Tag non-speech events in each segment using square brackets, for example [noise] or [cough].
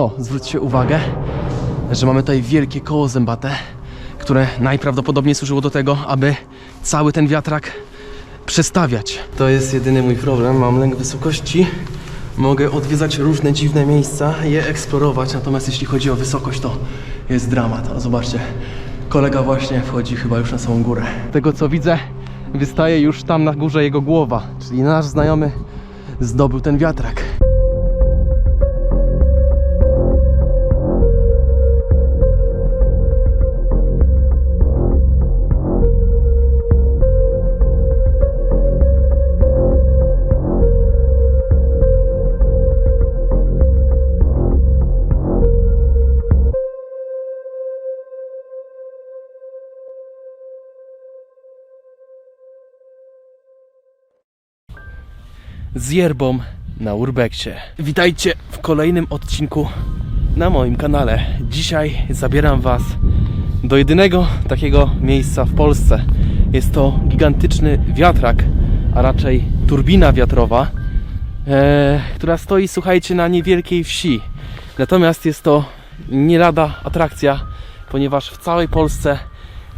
O, zwróćcie uwagę, że mamy tutaj wielkie koło zębate, które najprawdopodobniej służyło do tego, aby cały ten wiatrak przestawiać. To jest jedyny mój problem. Mam lęk wysokości. Mogę odwiedzać różne dziwne miejsca, je eksplorować, natomiast jeśli chodzi o wysokość, to jest dramat. O, zobaczcie, kolega właśnie wchodzi chyba już na samą górę. Tego co widzę, wystaje już tam na górze jego głowa, czyli nasz znajomy zdobył ten wiatrak. Z na Urbexie. Witajcie w kolejnym odcinku na moim kanale. Dzisiaj zabieram Was do jedynego takiego miejsca w Polsce. Jest to gigantyczny wiatrak, a raczej turbina wiatrowa, e, która stoi, słuchajcie, na niewielkiej wsi. Natomiast jest to nie lada atrakcja, ponieważ w całej Polsce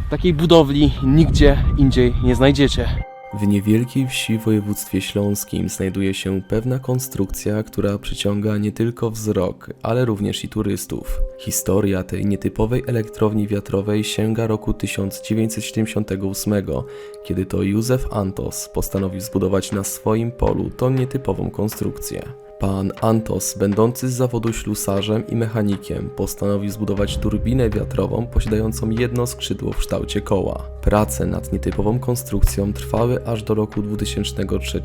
takiej budowli nigdzie indziej nie znajdziecie. W niewielkiej wsi w województwie śląskim znajduje się pewna konstrukcja, która przyciąga nie tylko wzrok, ale również i turystów. Historia tej nietypowej elektrowni wiatrowej sięga roku 1978, kiedy to Józef Antos postanowił zbudować na swoim polu tą nietypową konstrukcję. Pan Antos, będący z zawodu ślusarzem i mechanikiem, postanowił zbudować turbinę wiatrową posiadającą jedno skrzydło w kształcie koła. Prace nad nietypową konstrukcją trwały aż do roku 2003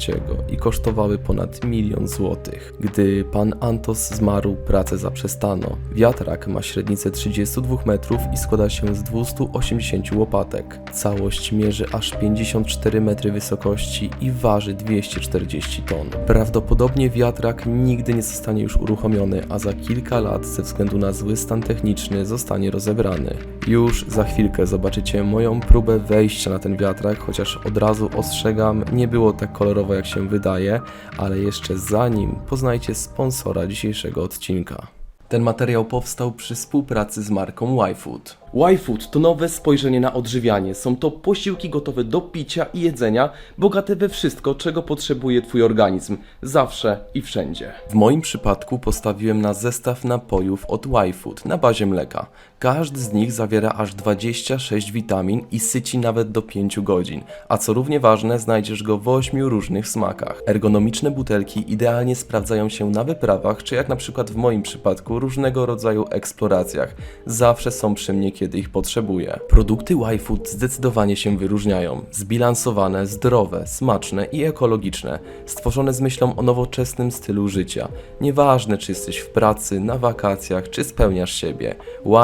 i kosztowały ponad milion złotych. Gdy pan Antos zmarł, pracę zaprzestano. Wiatrak ma średnicę 32 metrów i składa się z 280 łopatek. Całość mierzy aż 54 metry wysokości i waży 240 ton. Prawdopodobnie wiatrak nigdy nie zostanie już uruchomiony, a za kilka lat ze względu na zły stan techniczny zostanie rozebrany. Już za chwilkę zobaczycie moją próbę wejścia na ten wiatrak, chociaż od razu ostrzegam, nie było tak kolorowo jak się wydaje, ale jeszcze zanim poznajcie sponsora dzisiejszego odcinka. Ten materiał powstał przy współpracy z marką YFood. Y-Food to nowe spojrzenie na odżywianie. Są to posiłki gotowe do picia i jedzenia, bogate we wszystko, czego potrzebuje Twój organizm, zawsze i wszędzie. W moim przypadku postawiłem na zestaw napojów od YFood na bazie mleka. Każdy z nich zawiera aż 26 witamin i syci nawet do 5 godzin, a co równie ważne, znajdziesz go w 8 różnych smakach. Ergonomiczne butelki idealnie sprawdzają się na wyprawach, czy jak na przykład w moim przypadku różnego rodzaju eksploracjach. Zawsze są przy mnie, kiedy ich potrzebuję. Produkty YFood zdecydowanie się wyróżniają. Zbilansowane, zdrowe, smaczne i ekologiczne, stworzone z myślą o nowoczesnym stylu życia. Nieważne, czy jesteś w pracy, na wakacjach, czy spełniasz siebie,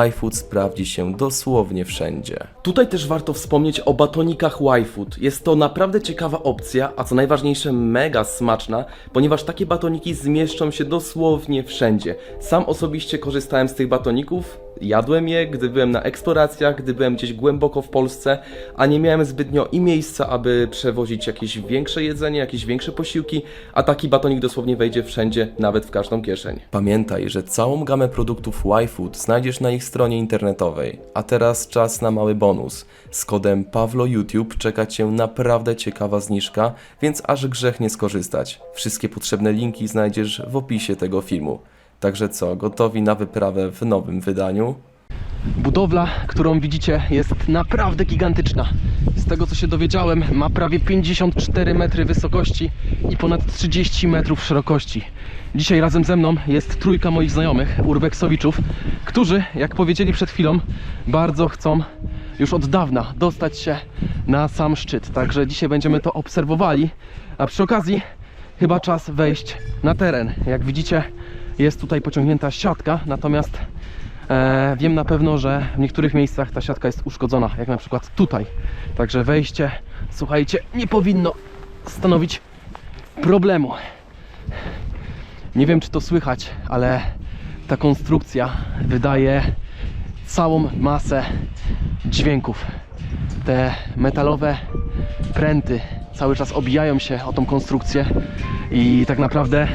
YFood sprawdzi się dosłownie wszędzie. Tutaj też warto wspomnieć o batonikach Y-Food. Jest to naprawdę ciekawa opcja, a co najważniejsze mega smaczna, ponieważ takie batoniki zmieszczą się dosłownie wszędzie. Sam osobiście korzystałem z tych batoników, jadłem je, gdy byłem na eksploracjach, gdy byłem gdzieś głęboko w Polsce, a nie miałem zbytnio i miejsca, aby przewozić jakieś większe jedzenie, jakieś większe posiłki, a taki batonik dosłownie wejdzie wszędzie, nawet w każdą kieszeń. Pamiętaj, że całą gamę produktów YFood znajdziesz na ich stronie internetowej. A teraz czas na mały bonus. Z kodem PawloYouTube czeka Cię naprawdę ciekawa zniżka, więc aż grzech nie skorzystać. Wszystkie potrzebne linki znajdziesz w opisie tego filmu. Także co, gotowi na wyprawę w nowym wydaniu? Budowla, którą widzicie, jest naprawdę gigantyczna. Z tego co się dowiedziałem, ma prawie 54 metry wysokości i ponad 30 metrów szerokości. Dzisiaj razem ze mną jest trójka moich znajomych, urbeksowiczów, którzy, jak powiedzieli przed chwilą, bardzo chcą już od dawna dostać się na sam szczyt. Także dzisiaj będziemy to obserwowali, a przy okazji chyba czas wejść na teren. Jak widzicie, jest tutaj pociągnięta siatka, natomiast E, wiem na pewno, że w niektórych miejscach ta siatka jest uszkodzona, jak na przykład tutaj. Także wejście, słuchajcie, nie powinno stanowić problemu. Nie wiem, czy to słychać, ale ta konstrukcja wydaje całą masę dźwięków. Te metalowe pręty cały czas obijają się o tą konstrukcję i tak naprawdę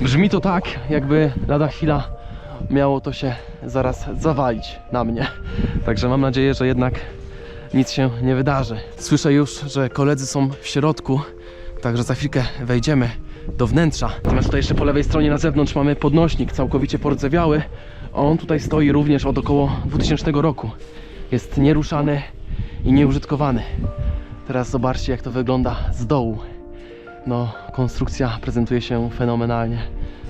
brzmi to tak, jakby lada chwila miało to się zaraz zawalić na mnie. Także mam nadzieję, że jednak nic się nie wydarzy. Słyszę już, że koledzy są w środku, także za chwilkę wejdziemy do wnętrza. Natomiast tutaj jeszcze po lewej stronie na zewnątrz mamy podnośnik całkowicie pordzewiały. On tutaj stoi również od około 2000 roku. Jest nieruszany i nieużytkowany. Teraz zobaczcie jak to wygląda z dołu. No, konstrukcja prezentuje się fenomenalnie,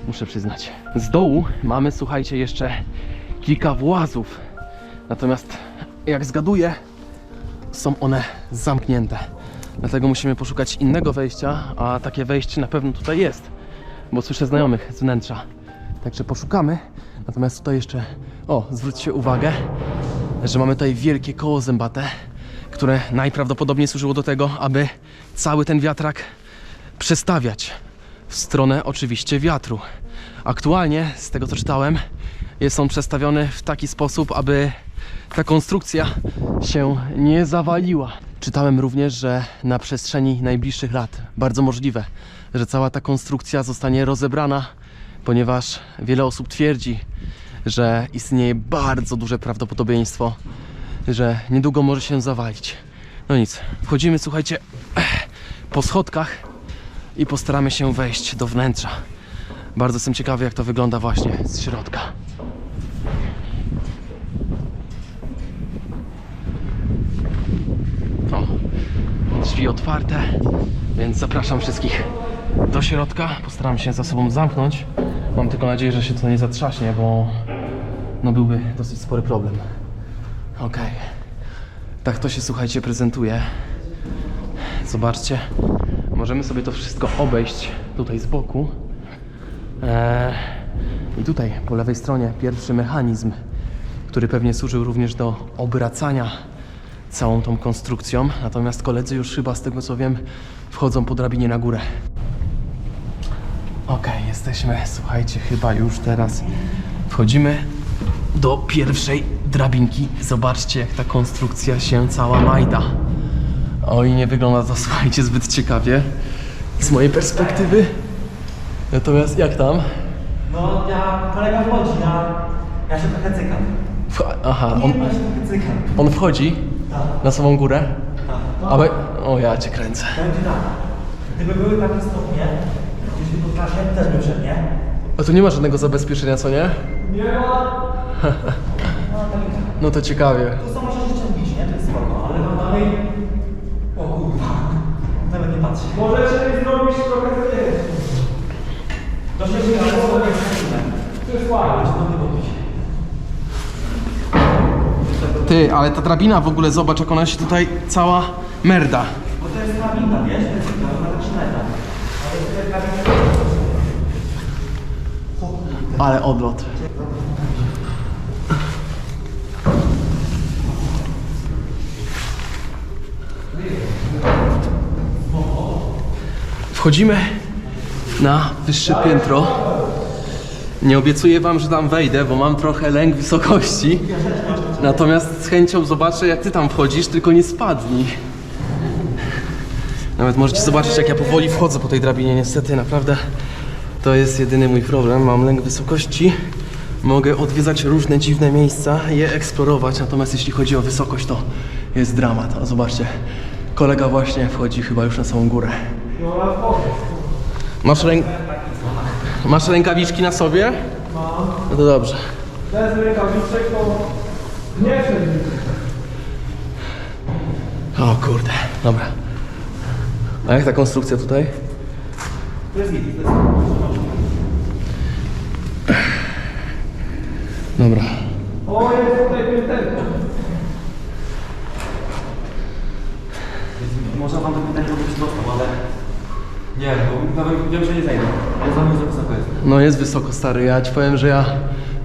muszę przyznać. Z dołu mamy, słuchajcie, jeszcze kilka włazów. Natomiast, jak zgaduję, są one zamknięte. Dlatego musimy poszukać innego wejścia, a takie wejście na pewno tutaj jest, bo słyszę znajomych z wnętrza. Także poszukamy. Natomiast tutaj jeszcze, o, zwróćcie uwagę, że mamy tutaj wielkie koło zębate, które najprawdopodobniej służyło do tego, aby cały ten wiatrak przestawiać w stronę oczywiście wiatru. Aktualnie, z tego co czytałem, jest on przestawiony w taki sposób, aby ta konstrukcja się nie zawaliła. Czytałem również, że na przestrzeni najbliższych lat bardzo możliwe, że cała ta konstrukcja zostanie rozebrana, ponieważ wiele osób twierdzi, że istnieje bardzo duże prawdopodobieństwo, że niedługo może się zawalić. No nic, wchodzimy, słuchajcie, po schodkach i postaramy się wejść do wnętrza. Bardzo jestem ciekawy, jak to wygląda właśnie z środka. O, drzwi otwarte, więc zapraszam wszystkich do środka. Postaram się za sobą zamknąć. Mam tylko nadzieję, że się to nie zatrzaśnie, bo no byłby dosyć spory problem. Okej. Tak to się, słuchajcie, prezentuje. Zobaczcie. Możemy sobie to wszystko obejść tutaj z boku. Eee, I tutaj po lewej stronie pierwszy mechanizm, który pewnie służył również do obracania całą tą konstrukcją. Natomiast koledzy już chyba z tego co wiem wchodzą po drabinie na górę. Okej, jesteśmy, słuchajcie, chyba już teraz wchodzimy do pierwszej drabinki. Zobaczcie, jak ta konstrukcja się cała majda. Oj, nie wygląda to, [laughs] słuchajcie, zbyt ciekawie z mojej perspektywy. Natomiast jak tam? No ja, kolega wchodzi, ja, ja się trochę cykam. Aha, Nie, on, ja się trochę cykam. on wchodzi na samą górę. tak. A. O, ja cię kręcę. Będzie tak. Gdyby były takie stopnie, gdzieś tu trasie, też bym szedł, nie? A tu nie ma żadnego zabezpieczenia, co nie? Nie ma. [laughs] No tak. No to ciekawie. Tu są może jeszcze bić, nie? To jest spoko, ale no dalej... O kurwa. Nawet nie patrzę. Możecie mi zrobić trochę zdjęć. To się dzieje, ale to jest to nie robić. Ty, ale ta drabina w ogóle, zobacz jak ona się tutaj cała merda. Bo to jest drabina, wiesz? To jest to na 3 metra. Ale jest. Ale odlot. Wchodzimy na wyższe piętro. Nie obiecuję wam, że tam wejdę, bo mam trochę lęk wysokości. Natomiast z chęcią zobaczę, jak ty tam wchodzisz, tylko nie spadnij. Nawet możecie zobaczyć, jak ja powoli wchodzę po tej drabinie. Niestety, naprawdę to jest jedyny mój problem. Mam lęk wysokości. Mogę odwiedzać różne dziwne miejsca, je eksplorować, natomiast jeśli chodzi o wysokość, to jest dramat. A zobaczcie, kolega właśnie wchodzi chyba już na samą górę. Masz, ręk... Masz rękawiczki na sobie? Mam. No to dobrze. Bez rękawiczek to nie. O kurde, dobra. A jak ta konstrukcja tutaj? To jest git, to jest Dobra. O, jest tutaj pięterko. Można wam to pytanie być dostał, ale... Nie, bo nawet wiem, że nie zajdę. Ale za mnie za wysoko jest. No jest wysoko stary, ja ci powiem, że ja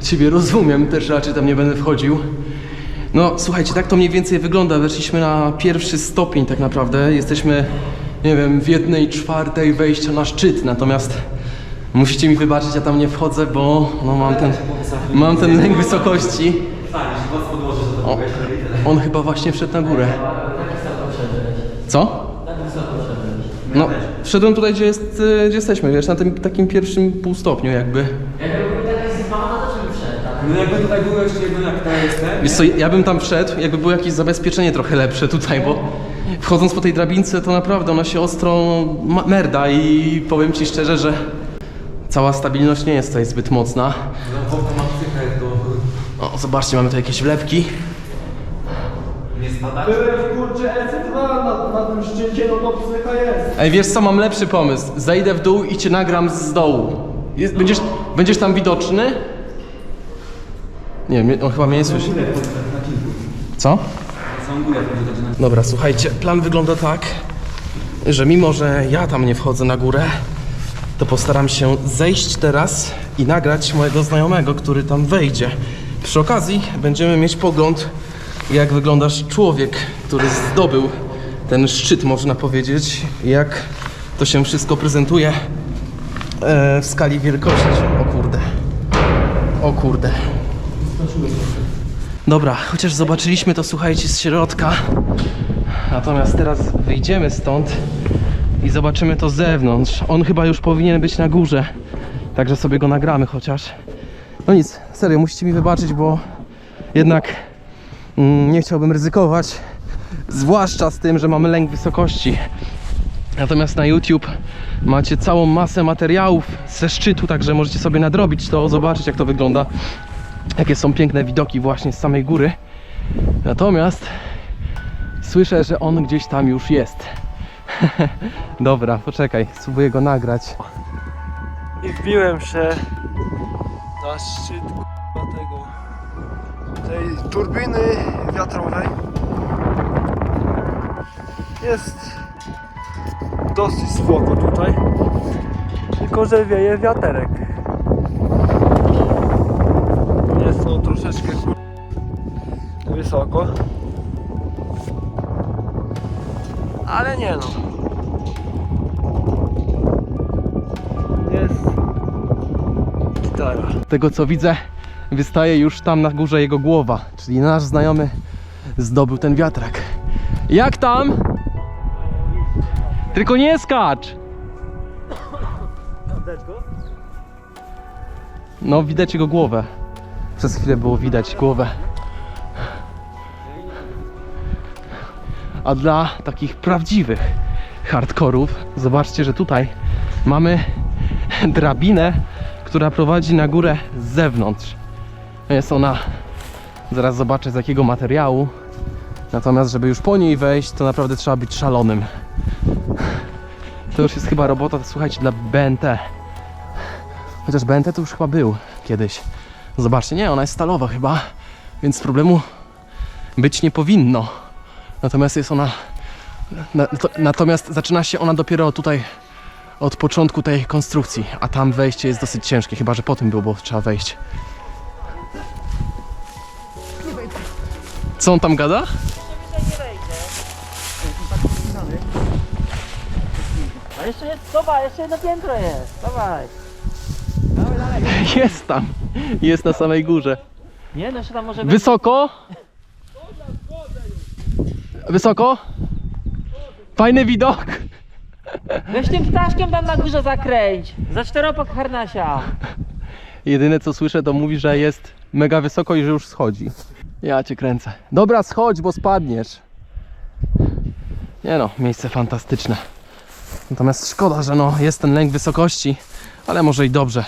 ciebie rozumiem, też raczej tam nie będę wchodził. No słuchajcie, tak to mniej więcej wygląda. Weszliśmy na pierwszy stopień tak naprawdę. Jesteśmy, nie wiem, w jednej czwartej wejścia na szczyt, natomiast musicie mi wybaczyć, ja tam nie wchodzę, bo no, mam ten, mam ten lęk wysokości. O, on chyba właśnie wszedł na górę. Co? No, wszedłem tutaj, gdzie, jest, gdzie jesteśmy, wiesz, na tym takim pierwszym półstopniu jakby. No jakby tutaj było jeszcze jedno jak to jest ten, Wiesz co, ja bym tam wszedł, jakby było jakieś zabezpieczenie trochę lepsze tutaj, bo wchodząc po tej drabince to naprawdę ona się ostro ma- merda i powiem Ci szczerze, że cała stabilność nie jest tutaj zbyt mocna. no chłopca ma psychę, to O, zobaczcie, mamy tu jakieś wlepki. nie spada. Byłem kurczę EC2 na, na tym szczycie, no to psycha jest. Ej, wiesz co, mam lepszy pomysł. Zejdę w dół i Cię nagram z dołu. Jest, będziesz, będziesz tam widoczny? Nie, on chyba mnie nie słyszy. Co? Dobra, słuchajcie, plan wygląda tak, że mimo, że ja tam nie wchodzę na górę, to postaram się zejść teraz i nagrać mojego znajomego, który tam wejdzie. Przy okazji będziemy mieć pogląd, jak wyglądasz człowiek, który zdobył ten szczyt, można powiedzieć, jak to się wszystko prezentuje e, w skali wielkości. O kurde. O kurde. Dobra, chociaż zobaczyliśmy to, słuchajcie, z środka. Natomiast teraz wyjdziemy stąd i zobaczymy to z zewnątrz. On chyba już powinien być na górze. Także sobie go nagramy chociaż. No nic, serio, musicie mi wybaczyć, bo jednak mm, nie chciałbym ryzykować. Zwłaszcza z tym, że mamy lęk wysokości. Natomiast na YouTube macie całą masę materiałów ze szczytu, także możecie sobie nadrobić to, zobaczyć jak to wygląda. Jakie są piękne widoki właśnie z samej góry. Natomiast słyszę, że on gdzieś tam już jest. [laughs] Dobra, poczekaj, spróbuję go nagrać. I wbiłem się na szczyt tego tej turbiny wiatrowej. Jest dosyć spoko tutaj. Tylko, że wieje wiaterek. Nie no. Jest gitara. tego co widzę, wystaje już tam na górze jego głowa, czyli nasz znajomy zdobył ten wiatrak. Jak tam? Tylko nie skacz! No, widać jego głowę. Przez chwilę było widać głowę. A dla takich prawdziwych hardkorów, zobaczcie, że tutaj mamy [laughs] drabinę, która prowadzi na górę z zewnątrz. Jest ona, zaraz zobaczę z jakiego materiału. Natomiast, żeby już po niej wejść, to naprawdę trzeba być szalonym. To już jest chyba robota, słuchajcie, dla BNT. Chociaż BNT to już chyba był kiedyś. Zobaczcie, nie, ona jest stalowa chyba, więc problemu być nie powinno. Natomiast jest ona. Na, to, natomiast zaczyna się ona dopiero tutaj od początku tej konstrukcji, a tam wejście jest dosyć ciężkie, chyba że po tym było, bo trzeba wejść. Co on tam gada? A jeszcze jest, zobacz, jeszcze jedno piętro jest, dawaj. Jest tam, jest na samej górze. Nie, no jeszcze tam może być. Wysoko? Wysoko? Fajny widok. Weź tym ptaszkiem tam na górze zakręć. Za czteropak harnasia. Jedyne co słyszę to mówi, że jest mega wysoko i że już schodzi. Ja cię kręcę. Dobra, schodź, bo spadniesz. Nie no, miejsce fantastyczne. Natomiast szkoda, że no jest ten lęk wysokości, ale może i dobrze.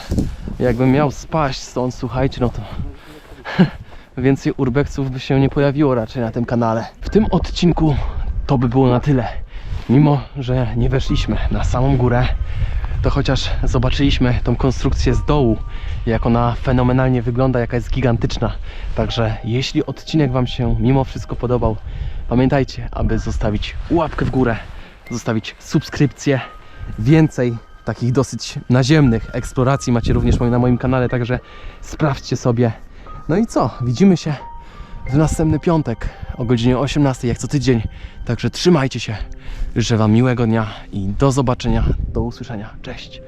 Jakbym miał spaść stąd, słuchajcie, no to więcej urbexów by się nie pojawiło raczej na tym kanale. W tym odcinku to by było na tyle. Mimo, że nie weszliśmy na samą górę, to chociaż zobaczyliśmy tą konstrukcję z dołu, jak ona fenomenalnie wygląda, jaka jest gigantyczna. Także jeśli odcinek Wam się mimo wszystko podobał, pamiętajcie, aby zostawić łapkę w górę, zostawić subskrypcję. Więcej takich dosyć naziemnych eksploracji macie również na moim kanale, także sprawdźcie sobie. No i co? Widzimy się w następny piątek o godzinie 18, jak co tydzień. Także trzymajcie się. Życzę Wam miłego dnia i do zobaczenia, do usłyszenia. Cześć.